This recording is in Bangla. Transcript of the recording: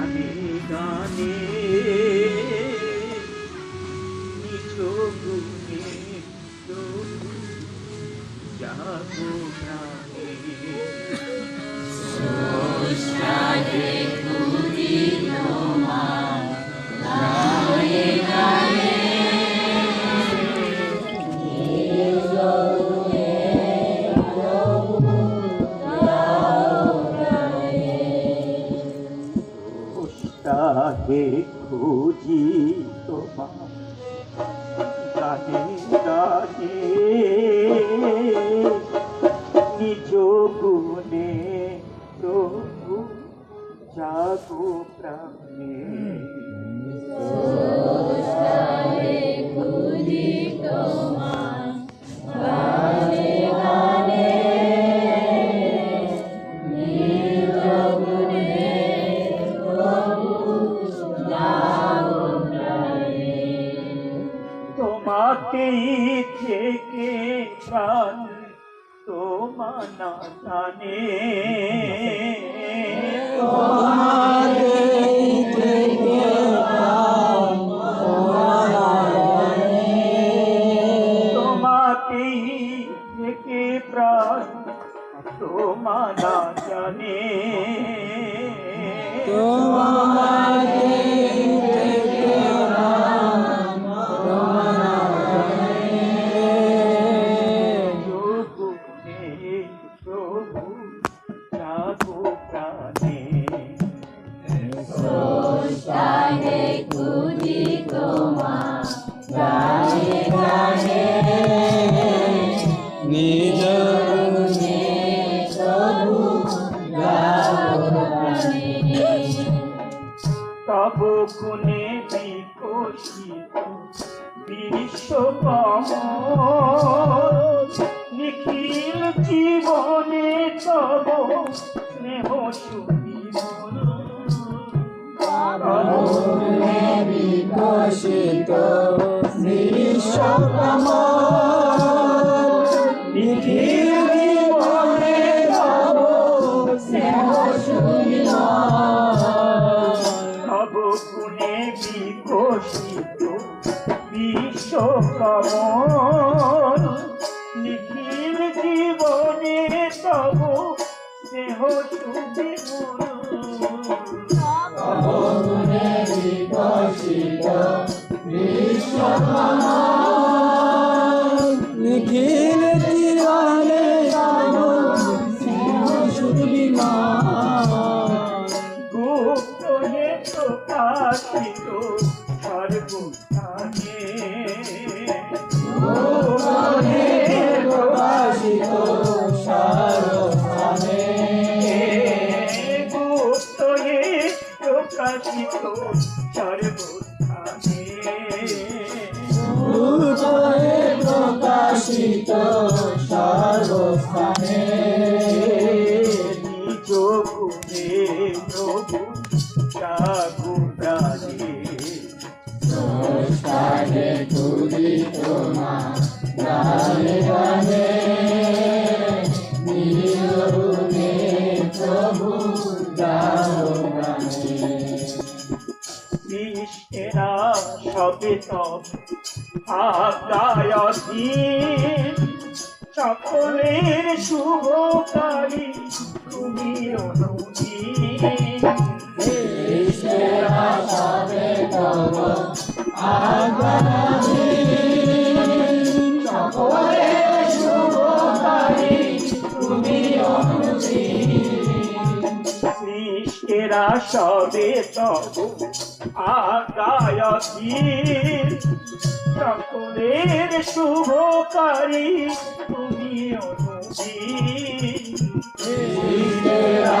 গানে গানে। দেখো থেকে প্রাণ তোমার না জানে তোমাকেই থেকে প্রাণ তোমার না জানে। যোগুনে বিকশিত বিশ্বকম নিখিল জীবনে তব স্নেহ সুবিমল বিকশিত বিশ্বকম নিখিল বিকশিত 这个头 কৃষ্ণেরা সবে তব আজ্ঞায়ধীন সকলের শুভকারী তুমি তব আগামী শুভকারী তুমি সৃষ্টেরা সবে তব আগায়ধীন সকলের শুভকারী তুমি অনুদীন কৃষ্ণেরা